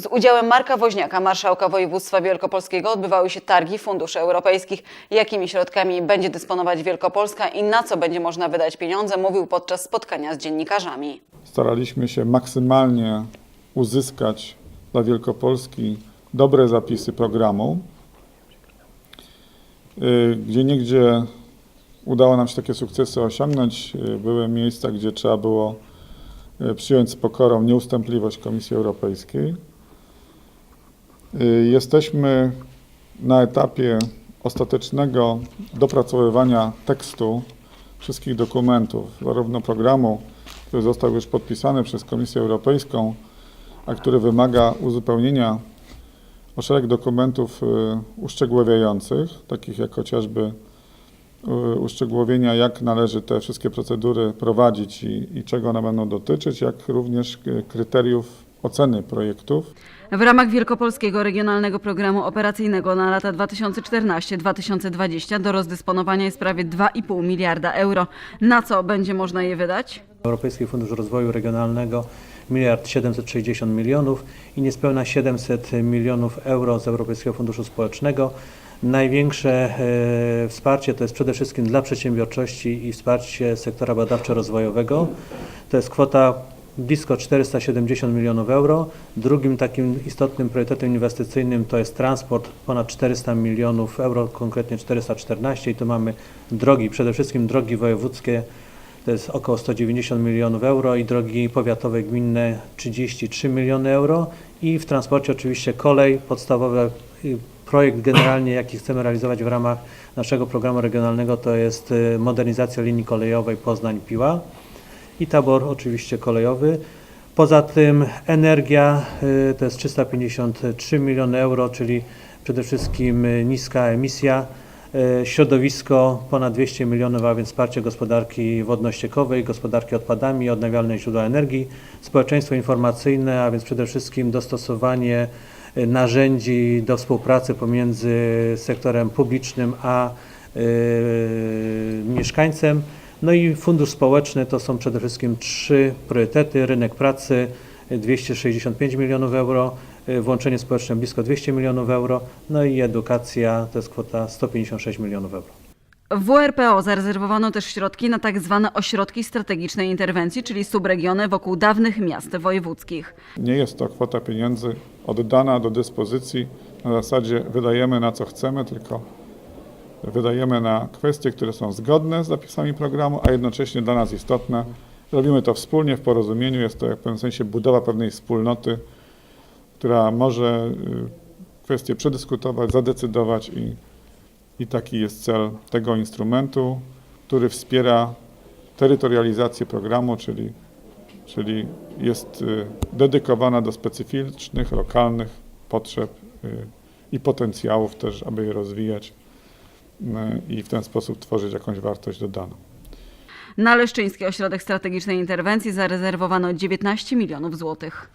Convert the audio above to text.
Z udziałem Marka Woźniaka, marszałka województwa wielkopolskiego, odbywały się targi funduszy europejskich. Jakimi środkami będzie dysponować Wielkopolska i na co będzie można wydać pieniądze, mówił podczas spotkania z dziennikarzami. staraliśmy się maksymalnie uzyskać dla Wielkopolski dobre zapisy programu. Y, Gdzie niegdzie udało nam się takie sukcesy osiągnąć. Y, Były miejsca, gdzie trzeba było y, przyjąć z pokorą nieustępliwość Komisji Europejskiej. Y, Jesteśmy na etapie ostatecznego dopracowywania tekstu wszystkich dokumentów, zarówno programu, który został już podpisany przez Komisję Europejską, a który wymaga uzupełnienia o szereg dokumentów y, uszczegóławiających, takich jak chociażby y, uszczegółowienia, jak należy te wszystkie procedury prowadzić i, i czego one będą dotyczyć, jak również kryteriów oceny projektów. W ramach Wielkopolskiego Regionalnego Programu Operacyjnego na lata 2014-2020 do rozdysponowania jest prawie 2,5 miliarda euro. Na co będzie można je wydać? Europejski Fundusz Rozwoju Regionalnego miliard 760 milionów i niespełna 700 milionów euro z Europejskiego Funduszu Społecznego. Największe e, wsparcie to jest przede wszystkim dla przedsiębiorczości i wsparcie sektora badawczo-rozwojowego. To jest kwota blisko 470 milionów euro. Drugim takim istotnym priorytetem inwestycyjnym to jest transport, ponad 400 milionów euro, konkretnie 414 i tu mamy drogi, przede wszystkim drogi wojewódzkie, to jest około 190 milionów euro i drogi powiatowe, gminne 33 miliony euro. I w transporcie oczywiście kolej, podstawowy projekt generalnie jaki chcemy realizować w ramach naszego programu regionalnego to jest y, modernizacja linii kolejowej Poznań-Piła i tabor oczywiście kolejowy. Poza tym energia y, to jest 353 miliony euro, czyli przede wszystkim niska emisja. Y, Środowisko ponad 200 milionów, a więc wsparcie gospodarki wodno-ściekowej, gospodarki odpadami, odnawialne źródła energii, społeczeństwo informacyjne, a więc przede wszystkim dostosowanie y, narzędzi do współpracy pomiędzy sektorem publicznym a mieszkańcem. No i fundusz społeczny to są przede wszystkim trzy priorytety. Rynek pracy y, 265 milionów euro, y, włączenie społeczne blisko 200 milionów euro, no i edukacja to jest kwota 156 milionów euro. W WRPO zarezerwowano też środki na tak zwane ośrodki strategicznej interwencji, czyli subregiony wokół dawnych miast wojewódzkich. Nie jest to kwota pieniędzy oddana do dyspozycji na zasadzie wydajemy na co chcemy, tylko wydajemy na kwestie, które są zgodne z zapisami programu, a jednocześnie dla nas istotne. Robimy to wspólnie, w porozumieniu. Jest to w pewnym sensie budowa pewnej wspólnoty, która może y, kwestie przedyskutować, zadecydować i, i taki jest cel tego instrumentu, który wspiera terytorializację programu, czyli czyli jest y, dedykowana do specyficznych, lokalnych potrzeb y, i potencjałów też, aby je rozwijać i w ten sposób tworzyć jakąś wartość dodaną. Na Leszczyński Ośrodek Strategicznej Interwencji zarezerwowano 19 milionów złotych.